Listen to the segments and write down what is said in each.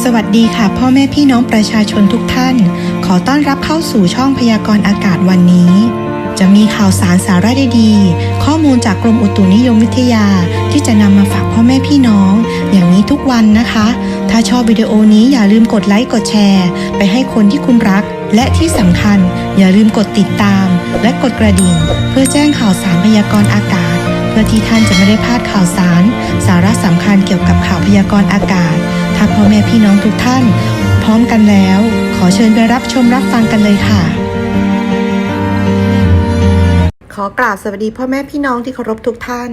สวัสดีค่ะ พ่อแม่พี่น้องประชาชนทุกท่าน ขอต้อนรับเข้าสู่ช่องพยากรณ์อากาศวันนี้ จะมีข่าวสารสาระดีๆข้อมูลจากกรมอุตุนิยมวิทยา ที่จะนำมาฝากพ่อแม่พี่น้อง อย่างนี้ทุกวันนะคะ ถ้าชอบวิดีโอนี้อย่าลืมกดไลค์กดแชร์ ไปให้คนที่คุณรัก และที่สำคัญ อย่าลืมกดติดตาม และกดกระดิ่ง เพื่อแจ้งข่าวสารพยากรณ์อากาศ เพื่อที่ท่านจะไม่ได้พลาดข่าวสาร สาระสำคัญเกี่ยวกับข่าวพยากรณ์อากาศถ้าพ่อแม่พี่น้องทุกท่าน พร้อมกันแล้ว ขอเชิญไปรับชมรับฟังกันเลยค่ะ ขอกราบสวัสดีพ่อแม่พี่น้องที่เคารพทุกท่าน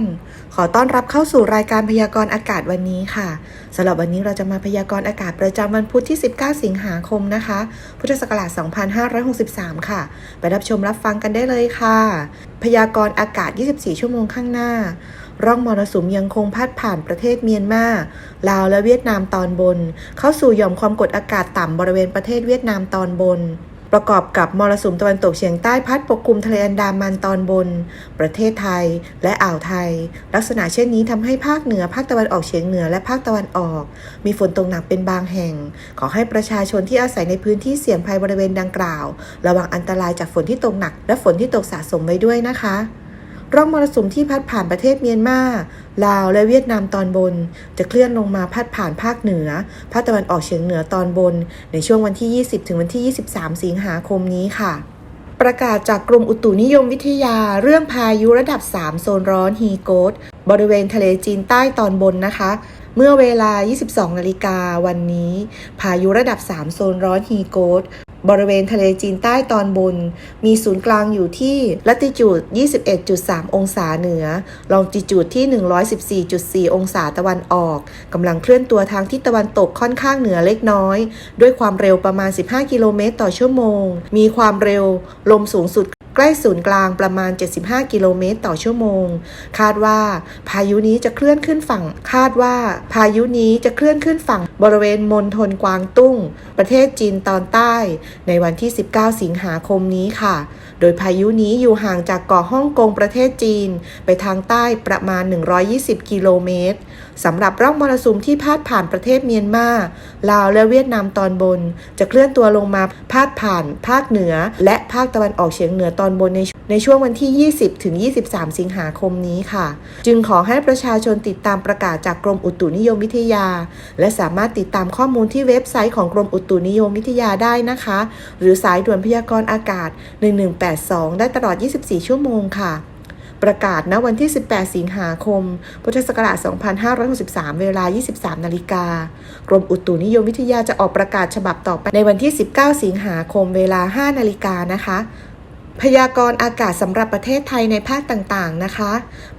ขอต้อนรับเข้าสู่รายการพยากรณ์อากาศวันนี้ค่ะสำหรับวันนี้เราจะมาพยากรณ์อากาศประจำวันพุธที่ 19 สิงหาคมนะคะ พุทธศักราช 2563 ค่ะ ไปรับชมรับฟังกันได้เลยค่ะ พยากรณ์อากาศ 24 ชั่วโมงข้างหน้า ร่องมรสุมยังคงพัดผ่านประเทศเมียนมา ลาวและเวียดนามตอนบน เข้าสู่หย่อมความกดอากาศต่ำบริเวณประเทศเวียดนามตอนบน ประกอบกับมรสุมตะวันตกเฉียงใต้พัดปกคลุมทะเลอันดามันตอนบน ประเทศไทยและอ่าวไทย ลักษณะเช่นนี้ทำให้ภาคเหนือภาคตะวันออกเฉียงเหนือและภาคตะวันออก มีฝนตกหนักเป็นบางแห่ง ขอให้ประชาชนที่อาศัยในพื้นที่เสี่ยงภัยบริเวณดังกล่าว ระวังอันตรายจากฝนที่ตกหนัก และฝนที่ตกสะสมไว้ด้วยนะคะ ร่องมรสุมที่พัดผ่านประเทศเมียนมา ลาว และเวียดนามตอนบน จะเคลื่อนลงมาพัดผ่านภาคเหนือ ภาคตะวันออกเฉียงเหนือตอนบน ในช่วงวันที่ 20 ถึงวันที่ 23 สิงหาคมนี้ค่ะ ประกาศจากกรมอุตุนิยมวิทยาเรื่องพายุระดับ 3 โซนร้อนฮีโกดบริเวณทะเลจีนใต้ตอนบนนะคะ เมื่อเวลา 22 นาฬิกาวันนี้ พายุระดับ 3 โซนร้อนฮีโกด บริเวณทะเลจีนใต้ตอนบน มีศูนย์กลางอยู่ที่ลัติจูด 21.3 องศาเหนือ ลองจิจูดที่ 114.4 องศาตะวันออก กำลังเคลื่อนตัวทางทิศตะวันตกค่อนข้างเหนือเล็กน้อย ด้วยความเร็วประมาณ 15 กิโลเมตรต่อชั่วโมง มีความเร็วลมสูงสุด ล้ศูนย์กลางประมาณ 75 กิโลเมตรต่อชั่วโมง คาดว่าพายุนี้จะเคลื่อนขึ้นฝั่ง คาดว่าพายุนี้จะเคลื่อนขึ้นฝั่งบริเวณมณฑลกวางตุ้ง ประเทศจีนตอนใต้ ในวันที่ 19 สิงหาคมนี้ค่ะ โดยพายุนี้อยู่ห่างจากเกาะฮ่องกงประเทศจีน ไปทางใต้ประมาณ 120 กิโลเมตรสำหรับร่องมรสุมที่พาดผ่านประเทศเมียนมา ลาวและเวียดนามตอนบน จะเคลื่อนตัวลงมาพาดผ่านภาคเหนือ และภาคตะวันออกเฉียงเหนือตอนบนในในช่วงวันที่ 20 ถึง 23 สิงหาคมนี้ค่ะ จึงขอให้ประชาชนติดตามประกาศจากกรมอุตุนิยมวิทยา และสามารถติดตามข้อมูลที่เว็บไซต์ของกรมอุตุนิยมวิทยาได้นะคะ หรือสายด่วนพยากรณ์อากาศ 1182 ได้ตลอด 24 ชั่วโมงค่ะประกาศณวันที่ 18 สิงหาคม พุทธศักราช 2563 เวลา 23 นาฬิกา กรมอุตุนิยมวิทยาจะออกประกาศฉบับต่อไปในวันที่ 19 สิงหาคม เวลา 5 นาฬิกานะคะ พยากรณ์อากาศสำหรับประเทศไทยในภาคต่างๆนะคะ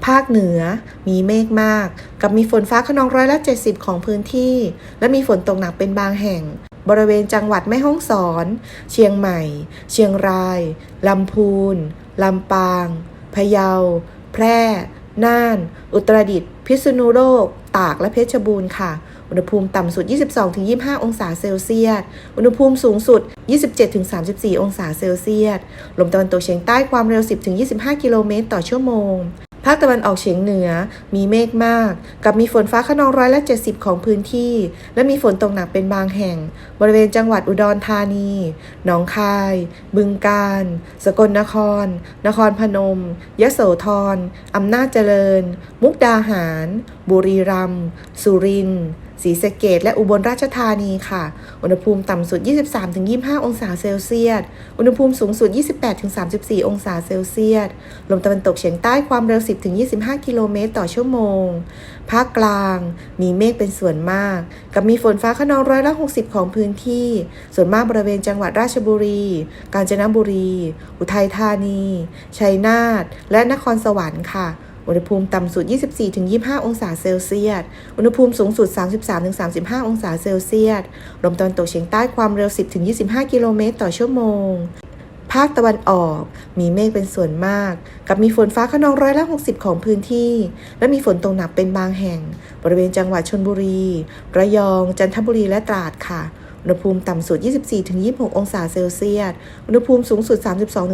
ภาคเหนือมีเมฆมาก กับมีฝนฟ้าขนองร้อยละ 70 ของพื้นที่ และมีฝนตกหนักเป็นบางแห่ง บริเวณจังหวัดแม่ฮ่องสอน เชียงใหม่ เชียงราย ลำพูน ลำปาง พะเยา แพร่ น่าน อุตรดิตถ์ พิษณุโลก ตาก และเพชรบูรณ์ค่ะ อุณหภูมิต่ำสุด 22-25 องศาเซลเซียส อุณหภูมิสูงสุด 27-34 องศาเซลเซียส ลมตะวันตกเฉียงใต้ความเร็ว 10-25 กิโลเมตรต่อชั่วโมงภาคตะวันออกเฉียงเหนือมีเมฆมาก กับมีฝนฟ้าขนองร้อยละ70 ของพื้นที่ และมีฝนตกหนักเป็นบางแห่ง บริเวณจังหวัดอุดรธานี หนองคาย บึงกาฬ สกลนคร นครพนม ยะโสธรอำนาจเจริญ มุกดาหาร บุรีรัมย์ สุรินทร์ ศรีสะเกดและอุบลราชธานีค่ะ อุณหภูมิต่ำสุด 23-25 องศาเซลเซียส อุณหภูมิสูงสุด 28-34 องศาเซลเซียส ลมตะวันตกเฉียงใต้ความเร็ว 10-25 กิโลเมตรต่อชั่วโมง ภาคกลาง มีเมฆเป็นส่วนมาก กับมีฝนฟ้าขนองร้อยละ60 ของพื้นที่ ส่วนมากบริเวณจังหวัดราชบุรี กาญจนบุรี อุทัยธานี ชัยนาท และนครสวรรค์ค่ะ อุณหภูมิต่ำสุด 24-25 องศาเซลเซียส อุณหภูมิสูงสุด 33-35 องศาเซลเซียส ลมตะวันตกเฉียงใต้ความเร็ว 10-25 กิโลเมตรต่อชั่วโมง ภาคตะวันออกมีเมฆเป็นส่วนมาก กับมีฝนฟ้าขนองร้อยละ 60 ของพื้นที่ และมีฝนตกหนักเป็นบางแห่ง บริเวณจังหวัดชนบุรี ระยอง จันทบุรีและตราดค่ะ อุณหภูมิต่ำสุด 24-26 องศาเซลเซียส อุณหภูมิสูงสุด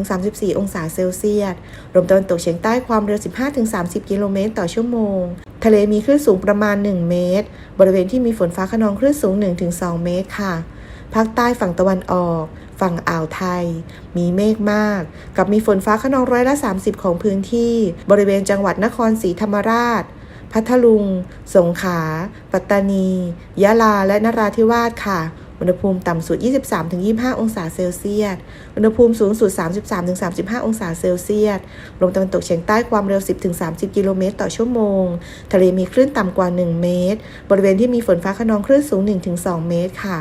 32-34 องศาเซลเซียส ลมตะวันตกเฉียงใต้ความเร็ว 15-30 กิโลเมตรต่อชั่วโมง ทะเลมีคลื่นสูงประมาณ 1 เมตร บริเวณที่มีฝนฟ้าขนองคลื่นสูง 1-2 เมตรค่ะ ภาคใต้ฝั่งตะวันออก ฝั่งอ่าวไทย มีเมฆมาก กับมีฝนฟ้าขนองร้อยละ 30 ของพื้นที่ บริเวณจังหวัดนครศรีธรรมราชพัทลุง สงขลา ปัตตานี ยะลา และนราธิวาสค่ะ อุณหภูมิต่ำสุด 23-25 องศาเซลเซียส อุณหภูมิสูงสุด 33-35 องศาเซลเซียส ลมตะวันตกเฉียงใต้ความเร็ว 10-30 กิโลเมตรต่อชั่วโมง ทะเลมีคลื่นต่ำกว่า 1 เมตร บริเวณที่มีฝนฟ้าขนองคลื่นสูง 1-2 เมตรค่ะ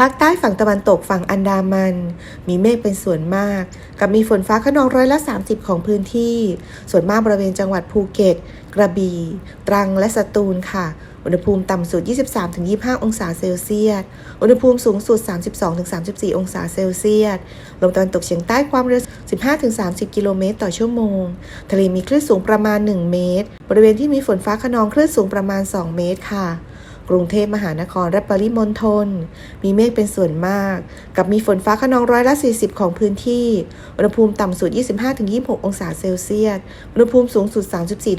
ภาคใต้ฝั่งตะวันตกฝั่งอันดามัน มีเมฆเป็นส่วนมาก กับมีฝนฟ้าขนองร้อยละ 30 ของพื้นที่ ส่วนมากบริเวณจังหวัดภูเก็ต กระบี่ ตรังและสตูลค่ะ อุณหภูมิต่ำสุด 23-25 องศาเซลเซียส อุณหภูมิสูงสุด 32-34 องศาเซลเซียส ลมตะวันตกเฉียงใต้ความเร็ว 15-30 กิโลเมตรต่อชั่วโมง ทะเลมีคลื่นสูงประมาณ 1 เมตร บริเวณที่มีฝนฟ้าขนองคลื่นสูงประมาณ 2 เมตรค่ะ กรุงเทพมหานครและปริมณฑลมีเมฆเป็นส่วนมาก กับมีฝนฟ้าขนองร้อยละ 40 ของพื้นที่ อุณหภูมิต่ำสุด 25-26 องศาเซลเซียส อุณหภูมิสูงสุด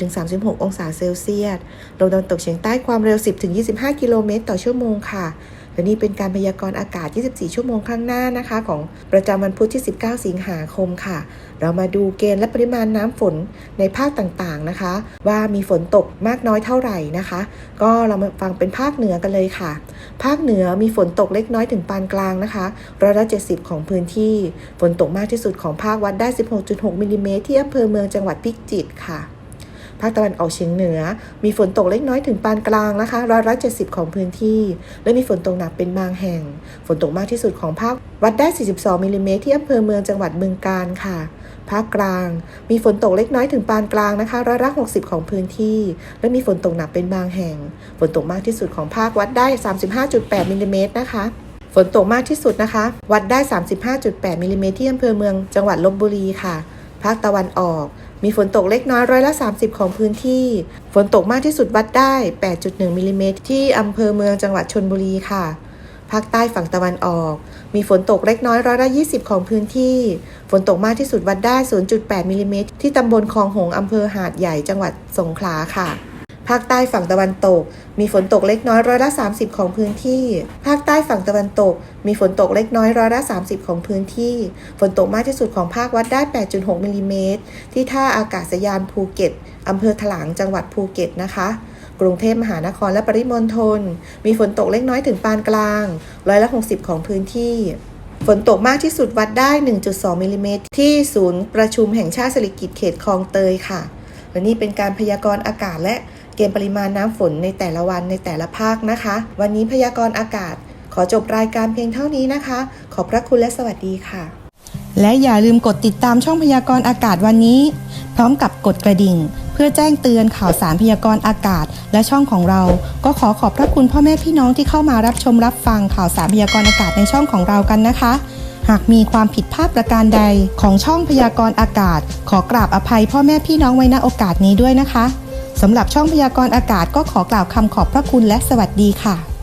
34-36 องศาเซลเซียส ลมตะวันตกเฉียงใต้ความเร็ว 10-25 กิโลเมตรต่อชั่วโมงค่ะ และนี่เป็นการพยากรณ์อากาศ 24 ชั่วโมงข้างหน้านะคะ ของประจำวันพุธที่ 19 สิงหาคมค่ะ เรามาดูเกณฑ์และปริมาณน้ำฝนในภาคต่างๆนะคะ ว่ามีฝนตกมากน้อยเท่าไหร่นะคะ ก็เรามาฟังเป็นภาคเหนือกันเลยค่ะ ภาคเหนือมีฝนตกเล็กน้อยถึงปานกลางนะคะร้อยละ70 ของพื้นที่ ฝนตกมากที่สุดของภาควัดได้ 16.6มิลลิเมตรที่อำเภอเมืองจังหวัดพิจิตรค่ะ ภาคตะวันออกเฉียงเหนือ มีฝนตกเล็กน้อยถึงปานกลางนะคะร้อยละ70ของพื้นที่ และมีฝนตกหนักเป็นบางแห่ง ฝนตกมากที่สุดของภาควัดได้ 42มิลลิเมตรที่อำเภอเมืองจังหวัดบึงกาฬค่ะภาคกลาง มีฝนตกเล็กน้อยถึงปานกลางนะคะร้อยละ60 ของพื้นที่ และมีฝนตกหนักเป็นบางแห่ง ฝนตกมากที่สุดของภาควัดได้ 35.8มิลลิเมตรนะคะฝนตกมากที่สุดนะคะ วัดได้ 35.8มิลลิเมตรที่อำเภอเมืองจังหวัดลบบุรีค่ะ ภาคตะวันออก มีฝนตกเล็กน้อยร้อยละ 30 ของพื้นที่ ฝนตกมากที่สุดวัดได้ 8.1มิลลิเมตรที่อำเภอเมืองจังหวัดชนบุรีค่ะ ภาคใต้ฝั่งตะวันออก มีฝนตกเล็กน้อยร้อยละ20 ของพื้นที่ ฝนตกมากที่สุดวัดได้ 0.8มิลลิเมตรที่ตำบลคลองหงอำเภอหาดใหญ่จังหวัดสงขลาค่ะ ภาคใต้ฝั่งตะวันตก มีฝนตกเล็กน้อยร้อยละ 30 ของพื้นที่ ภาคใต้ฝั่งตะวันตก มีฝนตกเล็กน้อยร้อยละ 30 ของพื้นที่ ฝนตกมากที่สุดของภาควัดได้ 8.6มิลลิเมตรที่ท่าอากาศยานภูเก็ตอำเภอถลางจังหวัดภูเก็ตนะคะกรุงเทพมหานครและปริมณฑลมีฝนตกเล็กน้อยถึงปานกลางร้อยละ 60 ของพื้นที่ ฝนตกมากที่สุดวัดได้ 1.2มิลลิเมตรที่ศูนย์ประชุมแห่งชาติสิริกิติ์เขตคลองเตยค่ะ และนี่เป็นการพยากรณ์อากาศและ เกณฑ์ปริมาณน้ำฝนในแต่ละวันในแต่ละภาคนะคะ วันนี้พยากรณ์อากาศ ขอจบรายการเพียงเท่านี้นะคะ ขอบพระคุณและสวัสดีค่ะ และอย่าลืมกดติดตามช่องพยากรณ์อากาศวันนี้ พร้อมกับกดกระดิ่ง เพื่อแจ้งเตือนข่าวสารพยากรณ์อากาศ และช่องของเรา ก็ขอขอบพระคุณพ่อแม่พี่น้องที่เข้ามารับชมรับฟังข่าวสารพยากรณ์อากาศในช่องของเรากันนะคะหากมีความผิดพลาดประการใดของช่องพยากรณ์อากาศ ขอกราบอภัยพ่อแม่พี่น้องไว้ณโอกาสนี้ด้วยนะคะ สำหรับช่องพยากรณ์อากาศก็ขอกล่าวคำขอบพระคุณและสวัสดีค่ะ